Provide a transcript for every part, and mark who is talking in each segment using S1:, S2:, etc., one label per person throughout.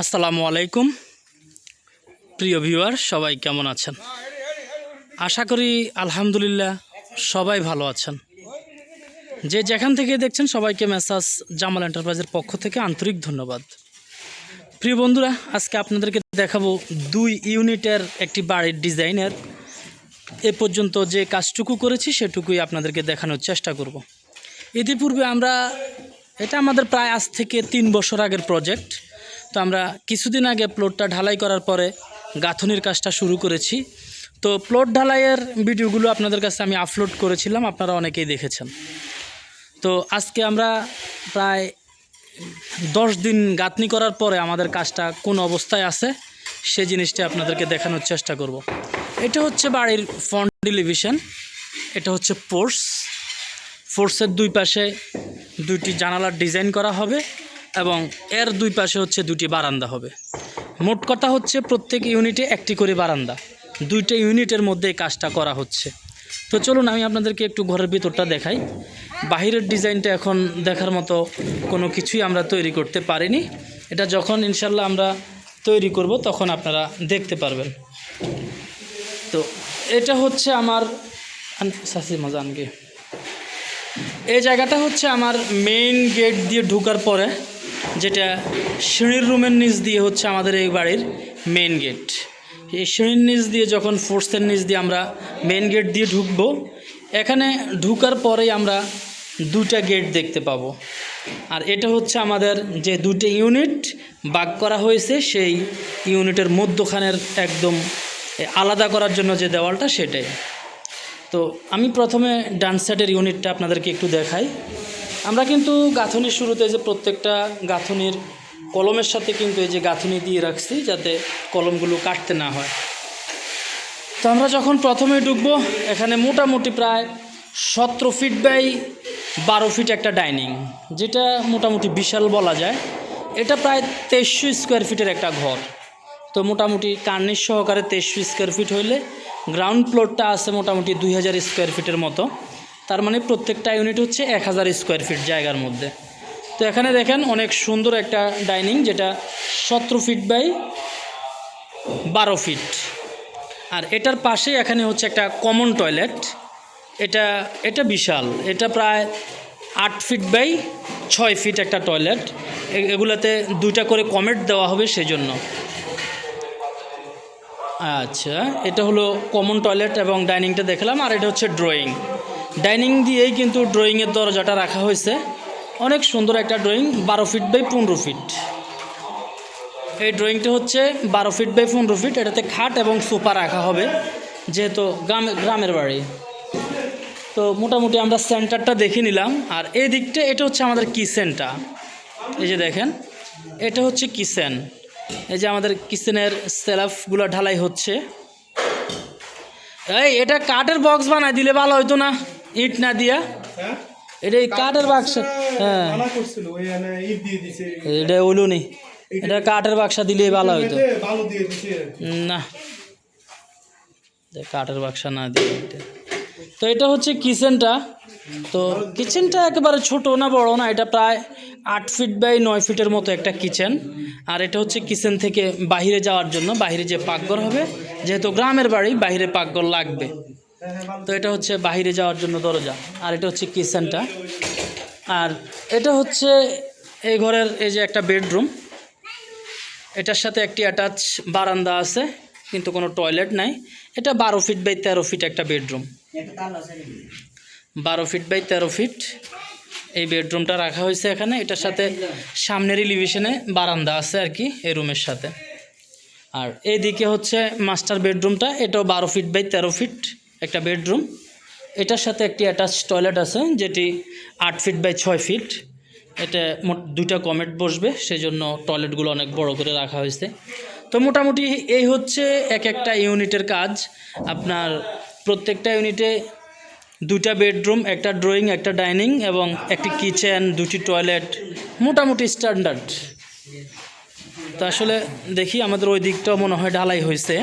S1: আসসালামু আলাইকুম। প্রিয় ভিউয়ার, সবাই কেমন আছেন? আশা করি আলহামদুলিল্লাহ সবাই ভালো আছেন। যে যেখান থেকে দেখছেন সবাইকে মেসাজ জামাল এন্টারপ্রাইজের পক্ষ থেকে আন্তরিক ধন্যবাদ। প্রিয় বন্ধুরা, আজকে আপনাদেরকে দেখাবো দুই ইউনিটের একটি বাড়ির ডিজাইনের। এ পর্যন্ত যে কাজটুকু করেছি সেটুকুই আপনাদেরকে দেখানোর চেষ্টা করব। ইতিপূর্বে আমরা, এটা আমাদের প্রায় আজ থেকে তিন বছর আগের প্রজেক্ট। তো আমরা কিছুদিন আগে প্লটটা ঢালাই করার পরে গাঁথনির কাজটা শুরু করেছি। তো প্লট ঢালাইয়ের ভিডিওগুলো আপনাদের কাছে আমি আপলোড করেছিলাম, আপনারা অনেকেই দেখেছেন। তো আজকে আমরা প্রায় দশ দিন গাঁথনি করার পরে আমাদের কাজটা কোন অবস্থায় আছে, সে জিনিসটা আপনাদেরকে দেখানোর চেষ্টা করব। এটা হচ্ছে বাড়ির ফ্রন্ট টেলিভিশন এটা হচ্ছে পোর্স ফোর্সের দুই পাশে দুইটি জানালার ডিজাইন করা হবে। এবং এর দুই পাশে হচ্ছে দুটি বারান্দা হবে। মোট কথা হচ্ছে প্রত্যেক ইউনিটে একটি করে বারান্দা। দুইটা ইউনিটের মধ্যে কাজটা করা হচ্ছে। তো চলুন আমি আপনাদেরকে একটু ঘরের ভিতরটা দেখাই। বাহিরের ডিজাইনটা এখন দেখার মতো কোনো কিছুই আমরা তৈরি করতে পারিনি। এটা যখন ইনশাল্লাহ আমরা তৈরি করব তখন আপনারা দেখতে পারবেন। তো এটা হচ্ছে আমার সাসি মজানকে এই জায়গাটা হচ্ছে আমার মেইন গেট দিয়ে ঢুকার পরে যেটা সিঁড়ির রুমের নিচ দিয়ে হচ্ছে আমাদের এই বাড়ির মেইন গেট এই সিঁড়ির নিচ দিয়ে যখন ফোর্সের নিচ দিয়ে আমরা মেন গেট দিয়ে ঢুকবো, এখানে ঢুকার পরেই আমরা দুটা গেট দেখতে পাবো। আর এটা হচ্ছে আমাদের যে দুটো ইউনিট বাগ করা হয়েছে, সেই ইউনিটের মধ্যখানের একদম আলাদা করার জন্য যে দেওয়ালটা সেটাই। তো আমি প্রথমে ডান সাইডের ইউনিটটা আপনাদেরকে একটু দেখাই। আমরা কিন্তু গাঁথনির শুরুতে যে প্রত্যেকটা গাঁথনির কলমের সাথে কিন্তু এই যে গাঁথনি দিয়ে রাখছি যাতে কলমগুলো কাটতে না হয়। তো আমরা যখন প্রথমে ঢুকবো, এখানে মোটামুটি প্রায় সতেরো ফিট বাই বারো ফিট একটা ডাইনিং, যেটা মোটামুটি বিশাল বলা যায়। এটা প্রায় তেইশশো স্কোয়ার ফিটের একটা ঘর। তো মোটামুটি কার্নিশ সহকারে তেইশশো স্কোয়ার ফিট হইলে গ্রাউন্ড ফ্লোরটা আছে মোটামুটি দুই হাজার স্কোয়ার ফিটের মতো। তার মানে প্রত্যেকটা ইউনিট হচ্ছে এক হাজার স্কোয়ার ফিট জায়গার মধ্যে। তো এখানে দেখেন অনেক সুন্দর একটা ডাইনিং যেটা সতেরো ফিট বাই বারো ফিট আর এটার পাশে এখানে হচ্ছে একটা কমন টয়লেট এটা এটা বিশাল। এটা প্রায় আট ফিট বাই ছয় ফিট একটা টয়লেট এগুলাতে দুইটা করে কমেট দেওয়া হবে সেজন্য। আচ্ছা এটা হলো কমন টয়লেট এবং ডাইনিংটা দেখলাম। আর এটা হচ্ছে ড্রয়িং ডাইনিং দিয়েই কিন্তু ড্রয়িংয়ের দরজাটা রাখা হয়েছে। অনেক সুন্দর একটা ড্রয়িং, বারো ফিট বাই পনেরো ফিট। এই ড্রয়িংটা হচ্ছে বারো ফিট বাই পনেরো ফিট, এটাতে খাট এবং সোফা রাখা হবে, যেহেতু গ্রামে গ্রামের বাড়ি। তো মোটামুটি আমরা সেন্টারটা দেখে নিলাম, আর এই দিকটা এটা হচ্ছে আমাদের কিচেনটা এই যে দেখেন, এটা হচ্ছে কিচেন। এই যে আমাদের কিচেনের সেলাফগুলো ঢালাই হচ্ছে। এই, এটা কাঠের বক্স বানাই দিলে ভালো হইতো না। ইট না দিয়া?
S2: হ্যাঁ?
S1: এটা কাঠের বাক্স। হ্যাঁ। এটা নি এটা কাঠের বাক্সা দিলে ভালো হইতো। না। কাঠের বাক্সা না দিয়ে এটা। তো এটা হচ্ছে কিচেনটা। তো কিচেনটা একেবারে ছোট না বড় না এটা প্রায় আট ফিট বাই নয় ফিটের মতো একটা কিচেন। আর এটা হচ্ছে কিচেন থেকে বাইরে যাওয়ার জন্য। বাইরে যে পাকঘর হবে যেহেতু গ্রামের বাড়ি বাইরে পাকঘর লাগবে। তো এটা হচ্ছে বাইরে যাওয়ার জন্য দরজা আর এটা হচ্ছে কিচেনটা আর এটা হচ্ছে এই ঘরের এই যে একটা বেডরুম এটার সাথে একটি অ্যাটাচ বারান্দা আছে কিন্তু কোনো টয়লেট নাই। এটা বারো ফিট বাই তেরো ফিট একটা বেডরুম বারো ফিট বাই তেরো ফিট এই বেডরুমটা রাখা হয়েছে এখানে। এটার সাথে সামনের এলিভেশনে বারান্দা আছে আর কি এই রুমের সাথে। আর এইদিকে হচ্ছে মাস্টার বেডরুমটা এটাও বারো ফিট বাই তেরো ফিট একটা বেডরুম। এটার সাথে একটি অ্যাটাচ টয়লেট আছে, যেটি আট ফিট বাই ছয় ফিট এটা মোট দুইটা কমেট বসবে, সেজন্য টয়লেটগুলো অনেক বড় করে রাখা হয়েছে। তো মোটামুটি এই হচ্ছে এক একটা ইউনিটের কাজ। আপনার প্রত্যেকটা ইউনিটে দুটা বেডরুম, একটা ড্রয়িং, একটা ডাইনিং এবং একটি কিচেন, দুটি টয়লেট মোটামুটি স্ট্যান্ডার্ড তো আসলে দেখি আমাদের ওই দিকটাও মনে হয় ঢালাই হয়েছে।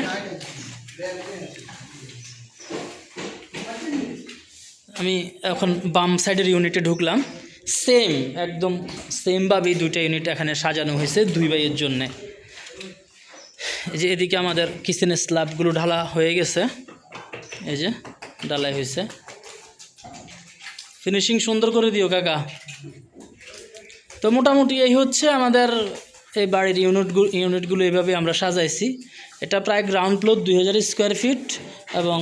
S1: আমি এখন বাম সাইডের ইউনিটে ঢুকলাম। সেম একদম সেমভাবেই দুইটা ইউনিট এখানে সাজানো হয়েছে দুই বাইয়ের জন্যে। এই যে এদিকে আমাদের কিচেনের স্ল্যাবগুলো ঢালা হয়ে গেছে। এই যে ঢালাই হয়েছে। ফিনিশিং সুন্দর করে দিও কাকা। তো মোটামুটি এই হচ্ছে আমাদের এই বাড়ির ইউনিটগুলো ইউনিটগুলো এভাবে আমরা সাজাইছি। এটা প্রায় গ্রাউন্ড ফ্লোর দুই হাজার স্কোয়ার ফিট এবং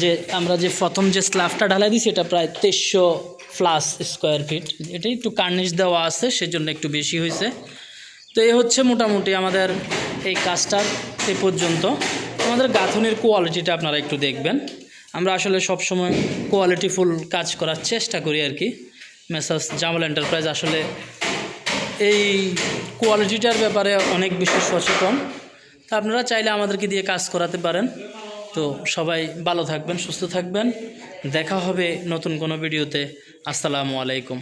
S1: যে আমরা যে প্রথম যে স্ল্যাবটা ঢালাই দিছি এটা প্রায় তেইশশো প্লাস স্কোয়ার ফিট এটা একটু কার্নিশ দেওয়া আছে, সেজন্য একটু বেশি হয়েছে। তো এই হচ্ছে মোটামুটি আমাদের এই কাজটার এ পর্যন্ত। আমাদের গাঁথনির কোয়ালিটিটা আপনারা একটু দেখবেন। আমরা আসলে সবসময় কোয়ালিটিফুল কাজ করার চেষ্টা করি আর কি। মেসাস জামাল এন্টারপ্রাইজ আসলে এই কোয়ালিটিটার ব্যাপারে অনেক বেশি সচেতন। তা আপনারা চাইলে আমাদেরকে দিয়ে কাজ করাতে পারেন। তো সবাই ভালো থাকবেন, সুস্থ থাকবেন। দেখা হবে নতুন কোনো ভিডিওতে। আসসালামু আলাইকুম।